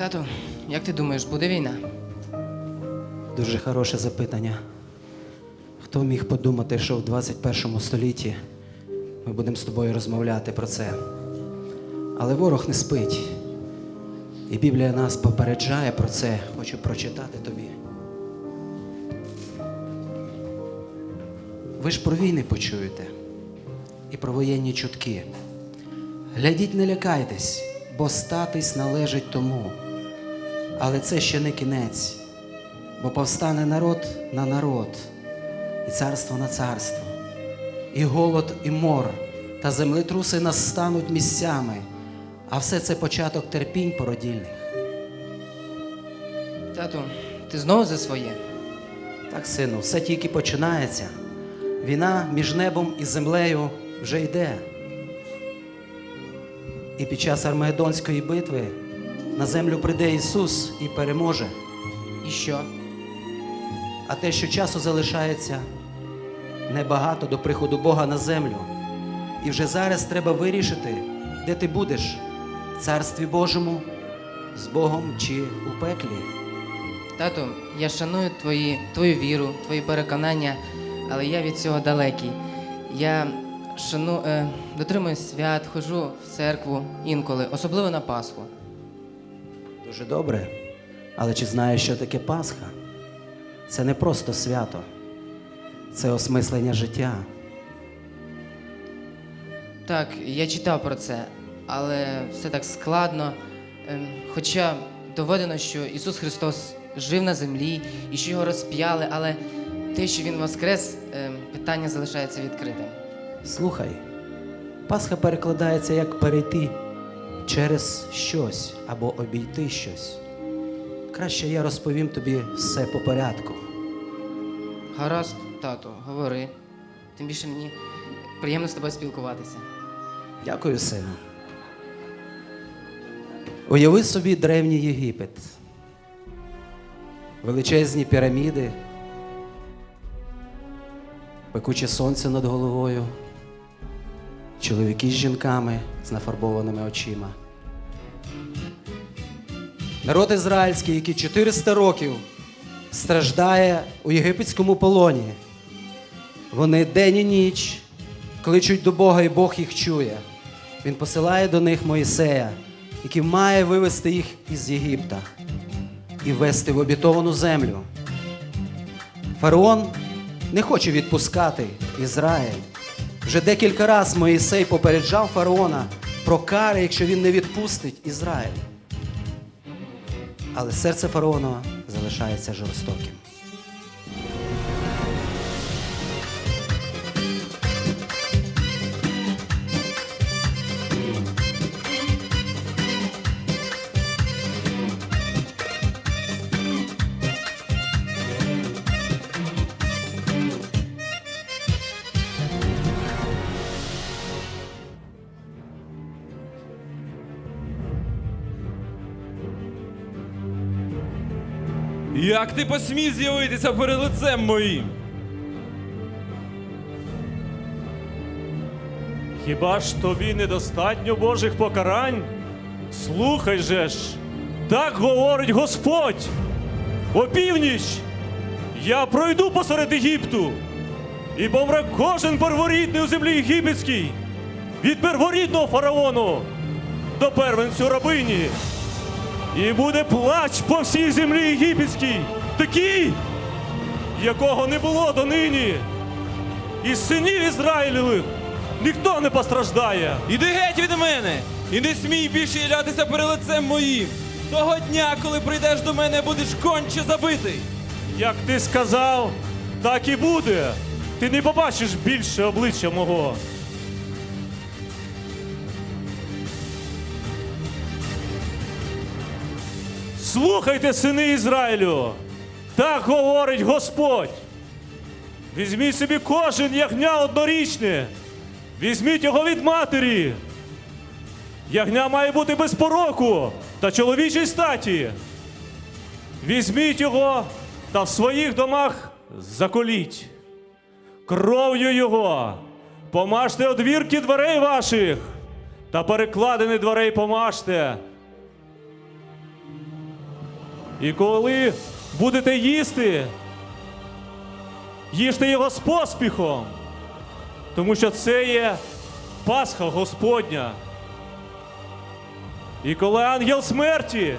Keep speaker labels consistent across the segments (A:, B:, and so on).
A: Тату, як ти думаєш, буде війна?
B: Дуже хороше запитання. Хто міг подумати, що в 21 столітті ми будемо з тобою розмовляти про це? Але ворог не спить. І Біблія нас попереджає про це. Хочу прочитати тобі. Ви ж про війни почуєте і про воєнні чутки. Глядіть, не лякайтесь, бо статись належить тому. Але це ще не кінець, бо повстане народ на народ, і царство на царство, і голод, і мор, та землетруси настануть місцями, а все це початок терпінь породільних.
A: Тату, ти знову за своє?
B: Так, сину, все тільки починається. Війна між небом і землею вже йде. І під час Армагеддонської битви на землю прийде Ісус і переможе.
A: І що?
B: А те, що часу залишається небагато до приходу Бога на землю. І вже зараз треба вирішити, де ти будеш в царстві Божому, з Богом чи у пеклі.
A: Тату, я шаную твої, твою віру, твої переконання, але я від цього далекий. Я шану, е, дотримуюсь свят, ходжу в церкву інколи, особливо на Пасху.
B: Дуже добре. Але чи знаєш, що таке Пасха? Це не просто свято, це осмислення життя.
A: Так, я читав про це, але все так складно. Ем, Хоча доведено, що Ісус Христос жив на землі і що його розп'яли, але те, що Він воскрес, ем, питання залишається відкритим.
B: Слухай, Пасха перекладається як перейти через щось або обійти щось. Краще я розповім тобі все по порядку.
A: Гаразд, тато, говори. Тим більше мені приємно з тобою спілкуватися.
B: Дякую, сину. Уяви собі древній Єгипет. Величезні піраміди, пекуче сонце над головою, чоловіки з жінками з нафарбованими очима. Народ ізраїльський, який 400 років страждає у єгипетському полоні. Вони день і ніч кличуть до Бога, і Бог їх чує. Він посилає до них Моїсея, який має вивести їх із Єгипта і ввести в обітовану землю. Фараон не хоче відпускати Ізраїль. Вже декілька разів Моїсей попереджав фараона про кари, якщо він не відпустить Ізраїль. Але серце фараона залишається жорстоким.
C: Як ти посмів з'явитися перед лицем моїм?
D: Хіба ж тобі недостатньо Божих покарань? Слухай же ж, так говорить Господь. Опівніч я пройду посеред Єгипту, і помре кожен перворідний у землі єгипетській, від перворідного фараону до первенцю рабині. І буде плач по всій землі єгипетській, такий, якого не було донині. Із синів Ізраїлевих ніхто не постраждає.
C: Іди геть від мене! І не смій більше являтися перед лицем моїм! Того дня, коли прийдеш до мене, будеш конче забитий!
D: Як ти сказав, так і буде. Ти не побачиш більше обличчя мого. Слухайте, сини Ізраїлю, так говорить Господь. Візьміть собі кожен ягня однорічне, візьміть його від матері. Ягня має бути без пороку та чоловічій статі. Візьміть його та в своїх домах заколіть. Кров'ю його помажте одвірки дверей ваших та перекладини дверей помажте.
E: І коли будете їсти, їжте його з поспіхом, тому що це є Пасха Господня. І коли ангел смерті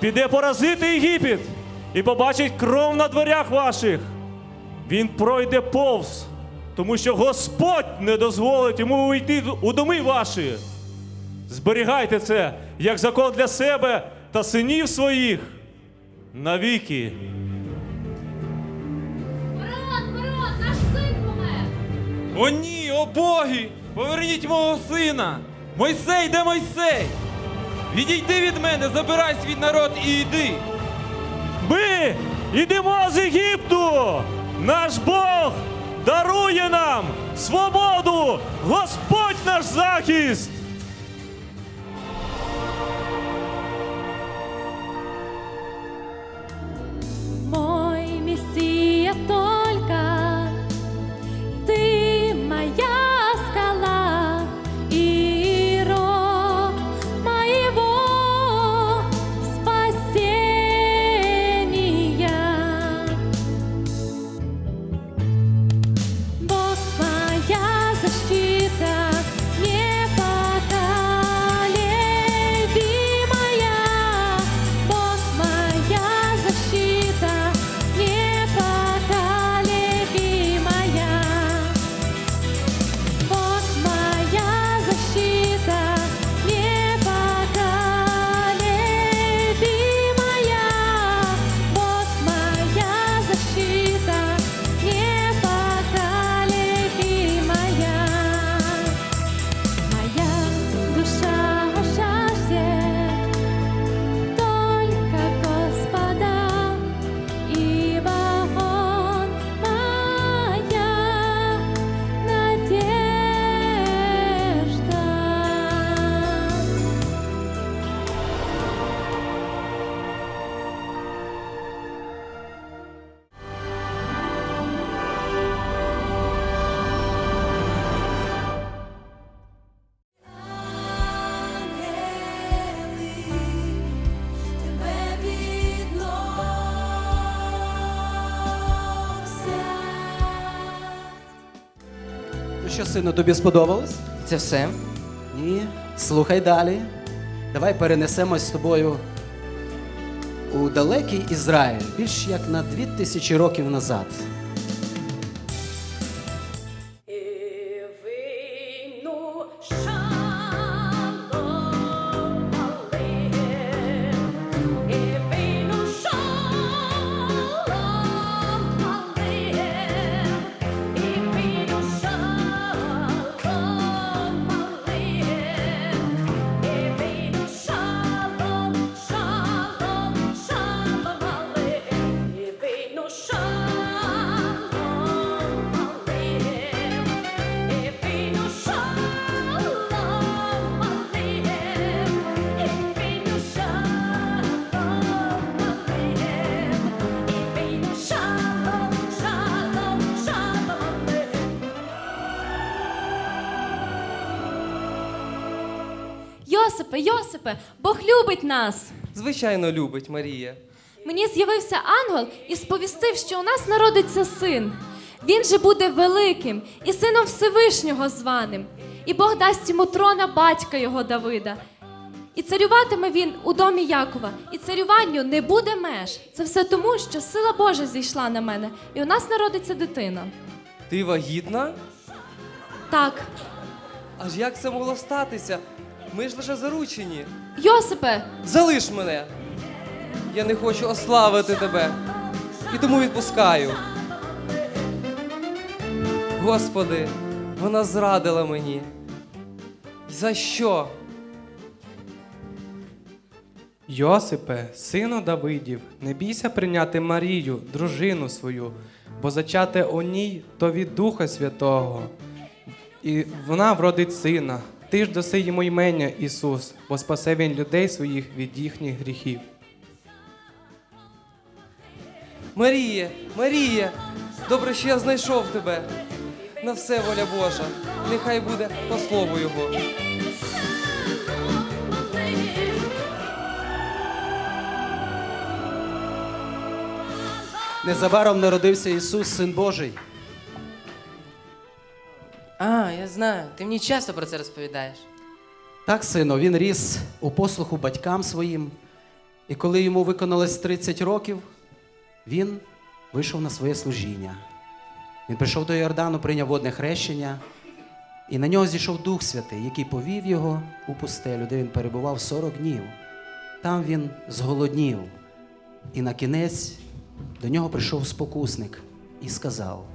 E: піде поразити Єгипет і побачить кров на дверях ваших, він пройде повз, тому що Господь не дозволить йому увійти у доми ваші. Зберігайте це як закон для себе та синів своїх навіки.
F: Мирон, Мирон, наш син помер!
C: О ні, о боги! Поверніть мого сина! Мойсей, де Мойсей? Відійди від мене, забирай свій народ і йди!
E: Ми йдемо з Єгипту! Наш Бог дарує нам свободу! Господь наш захист!
G: Сину, тобі сподобалось?
A: Це все.
G: Ні. Слухай далі. Давай перенесемось з тобою у далекий Ізраїль, більш як на дві тисячі років назад.
H: Йосипе, Йосипе, Бог любить нас.
I: Звичайно, любить Марія.
H: Мені з'явився ангел і сповістив, що у нас народиться син. Він же буде великим і сином Всевишнього званим. І Бог дасть йому трона батька його Давида. І царюватиме він у домі Якова, і царюванню не буде меж. Це все тому, що сила Божа зійшла на мене, і у нас народиться дитина.
I: Ти вагітна?
H: Так,
I: Аж як це могло статися? Ми ж лише заручені.
H: Йосипе,
I: Залиш мене! Я не хочу ославити тебе. І тому відпускаю. Господи, вона зрадила мені. За що?
J: Йосипе, сину Давидів, не бійся прийняти Марію, дружину свою, бо зачати у ній то від Духа Святого. І вона вродить сина. Ти ж даси йому імення Ісус, бо спасе він людей своїх від їхніх гріхів.
I: Марія, Марія! Добре, що я знайшов тебе. На все воля Божа. Нехай буде по слову Його.
B: Незабаром народився Ісус, Син Божий.
A: А, я знаю. Ти мені часто про це розповідаєш.
B: Так, сину, він ріс у послуху батькам своїм, і коли йому виконалось 30 років, він вийшов на своє служіння. Він прийшов до Йордану, прийняв водне хрещення, і на нього зійшов Дух Святий, який повів його у пустелю, де він перебував 40 днів. Там він зголоднів. І на кінець до нього прийшов спокусник і сказав: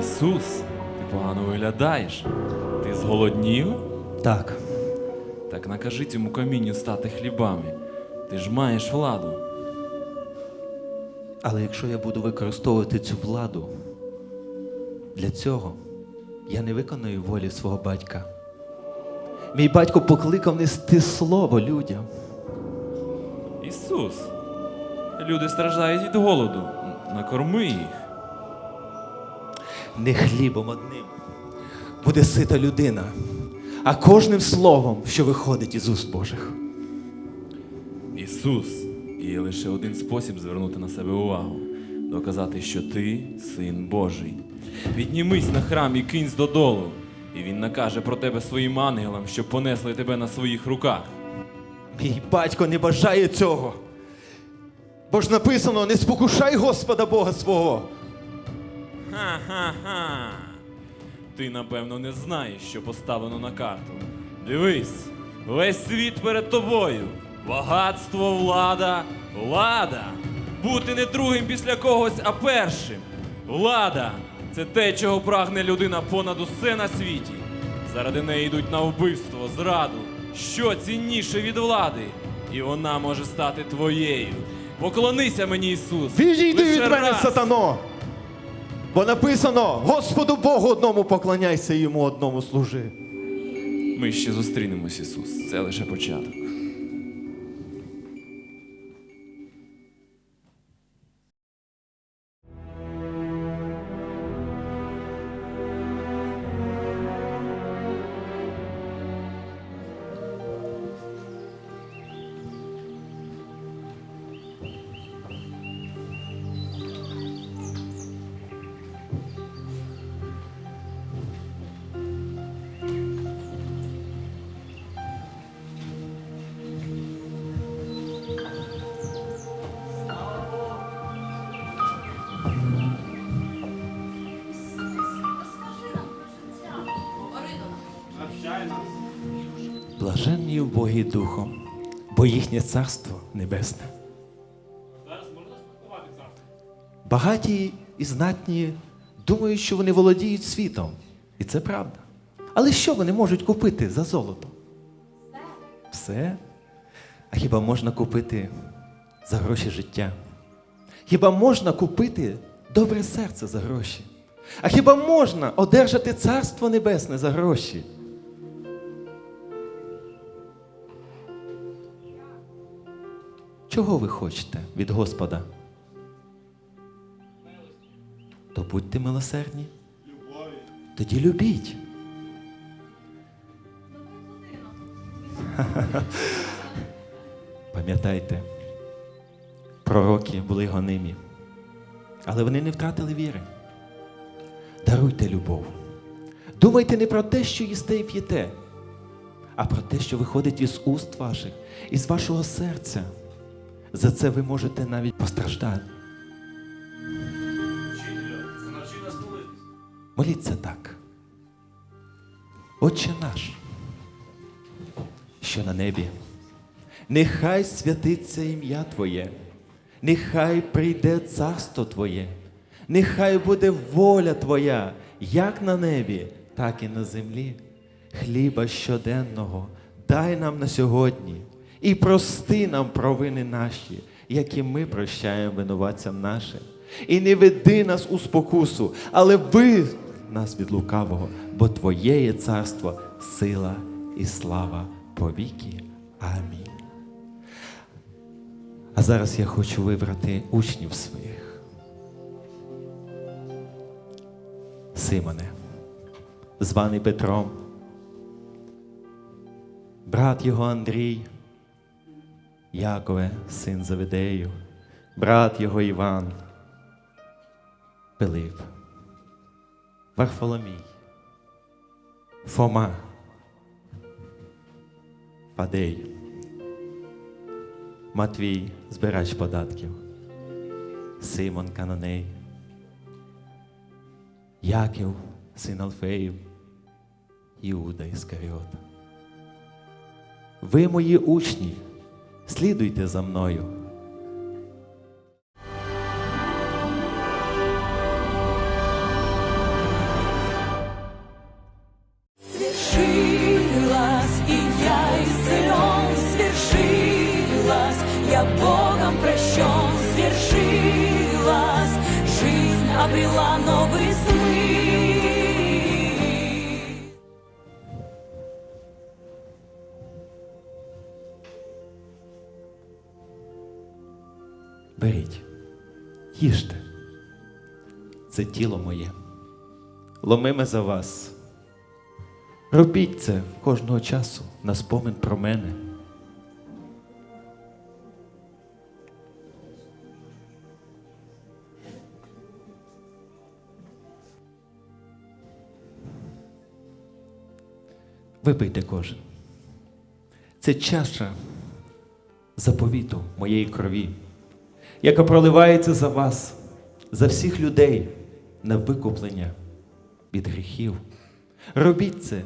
C: Ісус, ти погано виглядаєш. Ти зголоднів?
B: Так,
C: Так накажи цьому камінню стати хлібами. Ти ж маєш владу.
K: Але якщо я буду використовувати цю владу, для цього я не виконую волі свого батька. Мій батько покликав нести слово людям.
C: Ісус. Люди страждають від голоду. Накорми їх.
K: Не хлібом одним буде сита людина, а кожним словом, що виходить із уст Божих.
C: Ісус. Є лише один спосіб звернути на себе увагу. Доказати, що ти син Божий. Піднімись на храм і кинься додолу. І він накаже про тебе своїм ангелам, щоб понесли тебе на своїх руках.
K: Мій батько не бажає цього. Бо ж написано: не спокушай Господа Бога свого.
C: Ха-ха-ха. Ти, напевно, не знаєш, що поставлено на карту. Дивись, весь світ перед тобою. Багатство, влада, влада. Бути не другим після когось, а першим. Влада це те, чого прагне людина понад усе на світі. Заради неї йдуть на вбивство, зраду. Що цінніше від влади? І вона може стати твоєю. Поклонися мені, Ісус.
K: Відійди від мене,
C: раз.
K: сатано! Бо написано: Господу Богу одному поклоняйся йому одному служи.
C: Ми ще зустрінемось, Ісус. Це лише початок.
K: В Богі Духом, бо їхнє царство небесне. Багаті і знатні думають, що вони володіють світом. І це правда. Але що вони можуть купити за золото? Все. А хіба можна купити за гроші життя? Хіба можна купити добре серце за гроші? А хіба можна одержати царство небесне за гроші? Чого ви хочете від Господа? То будьте милосердні. Тоді любіть. Пам'ятайте, пророки були гонимі, але вони не втратили віри. Даруйте любов. Думайте не про те, що їсте і п'єте, а про те, що виходить із уст ваших, із вашого серця. За це ви можете навіть постраждати. Моліться так. Отче наш, що на небі, нехай святиться ім'я Твоє, нехай прийде царство Твоє, нехай буде воля Твоя, як на небі, так і на землі. Хліба щоденного дай нам на сьогодні і прости нам провини наші, які ми прощаємо винуватцям нашим. І не веди нас у спокусу, але ви нас від лукавого, бо Твоє є царство, сила і слава повіки. Амінь. А зараз я хочу вибрати учнів своїх. Симоне, званий Петром, брат його Андрій, Якове, син Завидею, брат його Іван, Пилип, Варфоломій, Фома, Фадей, Матвій, збирач податків, Симон Каноней, Яків, син Алфеїв, Іуда Іскаріот. Ви мої учні, слідуйте за мною. Їжте. Це тіло моє. Ломиме за вас. Робіть це кожного часу на спомин про мене. Випийте кожен. Це чаша заповіту моєї крові, яка проливається за вас, за всіх людей на викуплення від гріхів. Робіть це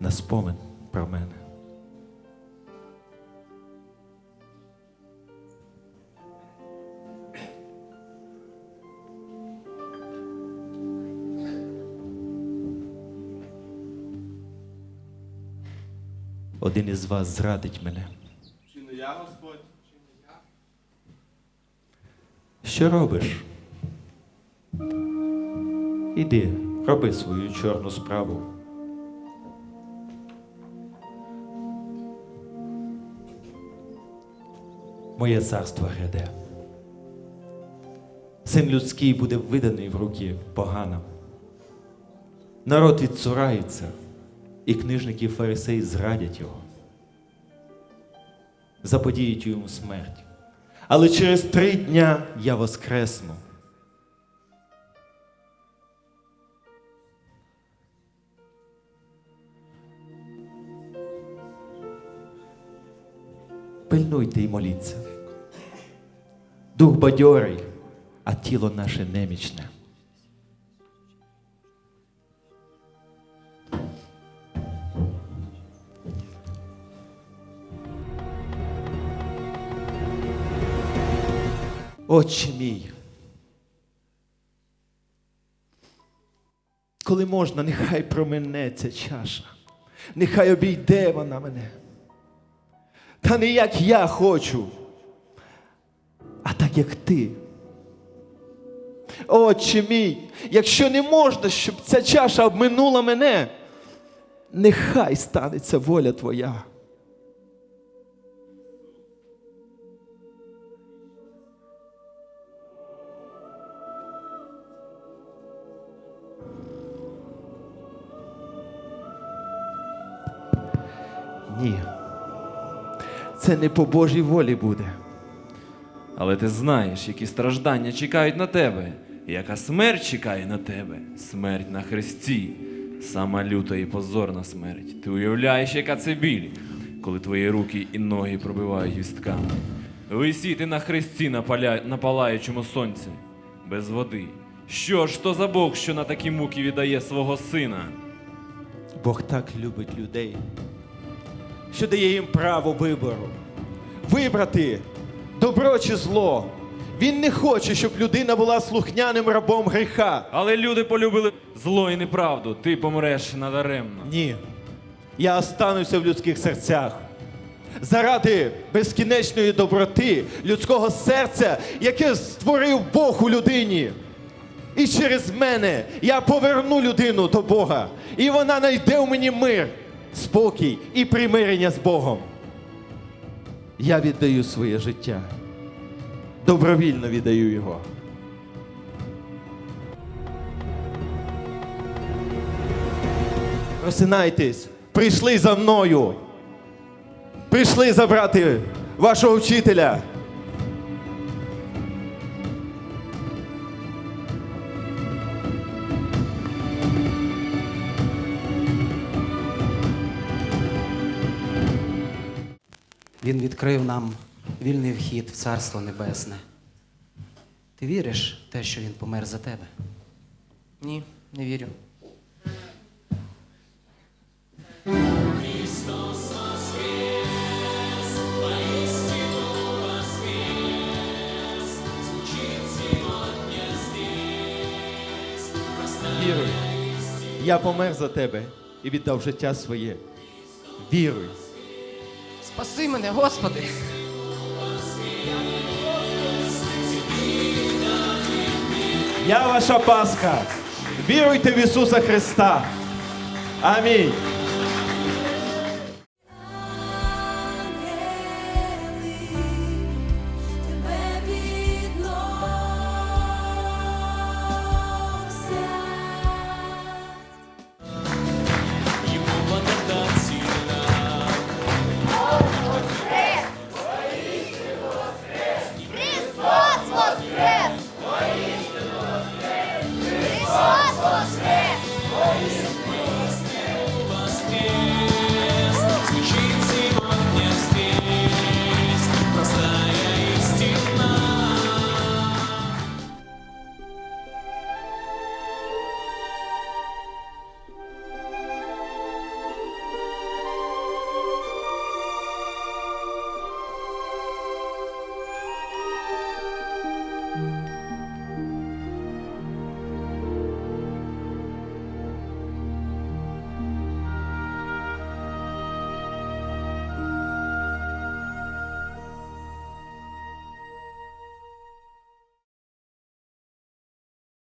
K: на спомин про мене. Один із вас зрадить мене.
L: Чи не я, Господь?
K: Що робиш? Іди, роби свою чорну справу. Моє царство гряде. Син людський буде виданий в руки поганам. Народ відцурається, і книжники фарисеї зрадять його. Заподіють йому смерть. Але через три дня я воскресну. Пильнуйте і моліться. Дух бадьорий, а тіло наше немічне. Отче мій. Коли можна, нехай промене ця чаша, нехай обійде вона мене. Та не як я хочу, а так як ти. Отче мій, якщо не можна, щоб ця чаша обминула мене, нехай станеться воля твоя. Ні. Це не по Божій волі буде.
C: Але ти знаєш, які страждання чекають на тебе, і яка смерть чекає на тебе. Смерть на хресті, сама люта і позорна смерть. Ти уявляєш, яка це біль, коли твої руки і ноги пробивають вістками. Висіти на хресті на, поля... на палаючому сонці, без води. Що ж то за Бог, що на такі муки віддає свого сина?
K: Бог так любить людей, що дає їм право вибору. Вибрати добро чи зло. Він не хоче, щоб людина була слухняним рабом гріха.
C: Але люди полюбили зло і неправду. Ти помреш надаремно.
K: Ні. Я остануся в людських серцях. Заради безкінечної доброти людського серця, яке створив Бог у людині. І через мене я поверну людину до Бога. І вона знайде у мені мир, спокій і примирення з Богом. Я віддаю своє життя. Добровільно віддаю його. Просинайтесь, прийшли за мною. Прийшли забрати вашого вчителя.
B: Він відкрив нам вільний вхід в Царство Небесне. Ти віриш в те, що він помер за тебе?
A: Ні, не вірю.
K: Віруй. Я помер за тебе і віддав життя своє. Віруй.
A: Спаси мене, Господи!
K: Я ваша Пасха. Віруйте в Ісуса Христа. Амінь.